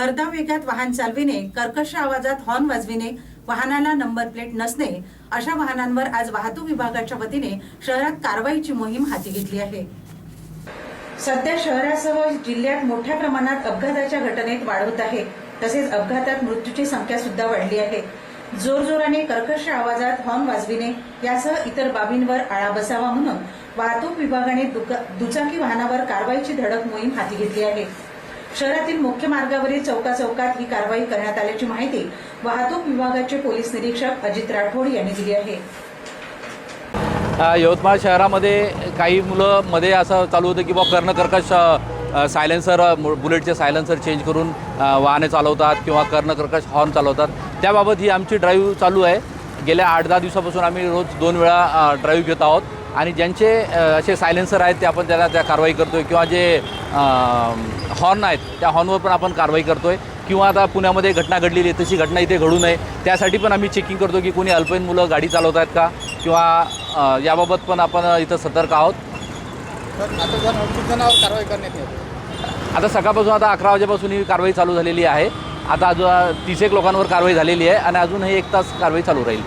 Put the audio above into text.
भरधाव वेगात वाहन चालविणे कर्कश आवाजात हॉर्न वाजविणे वाहनाला नंबर प्लेट नसणे अशा वाहनांवर आज वाहतूक विभागाच्या वतीने शहरात कारवाईची मोहीम हाती घेतली आहे. सध्या शहरासह जिल्ह्यात मोठ्या प्रमाणात अपघाताच्या घटनेत वाढ होत आहे. तसेच अपघातात मृत्यूची संख्या सुद्धा वाढली आहे. जोरजोराने कर्कश आवाजात हॉर्न वाजविणे यासह इतर बाबींवर आळा बसावा म्हणून वाहतूक विभागाने दुका- दुचाकी वाहनावर कारवाईची धडक मोहीम हाती घेतली आहे. शहरातील मुख्य मार्गावरील चौका चौकात ही कारवाई करण्यात आल्याची माहिती वाहतूक विभागाचे पोलीस निरीक्षक अजित राठोड यांनी दिली आहे. यवतमाळ शहरामध्ये काही मुलं मध्ये असं चालू होतं की बा कर्णकर्कश सायलेन्सर बुलेटचे सायलेन्सर चेंज करून वाहने चालवतात किंवा कर्णकर्कश हॉर्न चालवतात. त्याबाबत ही आमची ड्राईव्ह चालू आहे. गेल्या आठ दहा दिवसापासून आम्ही रोज दोन वेळा ड्राईव्ह घेत आहोत. आणि ज्यांचे असे सायलेन्सर आहेत ते आपण त्याला त्या कारवाई करतोय किंवा जे हॉर्न आहेत त्या हॉर्नवर पण आपण कारवाई करतोय. किंवा आता पुण्यामध्ये घटना घडलेली आहे तशी घटना इथे घडू नये. त्यासाठी पण आम्ही चेकिंग करतो की कोणी अल्पवयीन मुलं गाडी चालवत आहेत का? किंवा याबाबत पण आपण इथं सतर्क आहोत. कारवाई करण्यात येते आता सकाळपासून आता अकरा वाजेपासून ही कारवाई चालू झालेली आहे. आता अजून तीस एक लोकांवर कारवाई झालेली आहे आणि अजूनही एक तास कारवाई चालू राहील.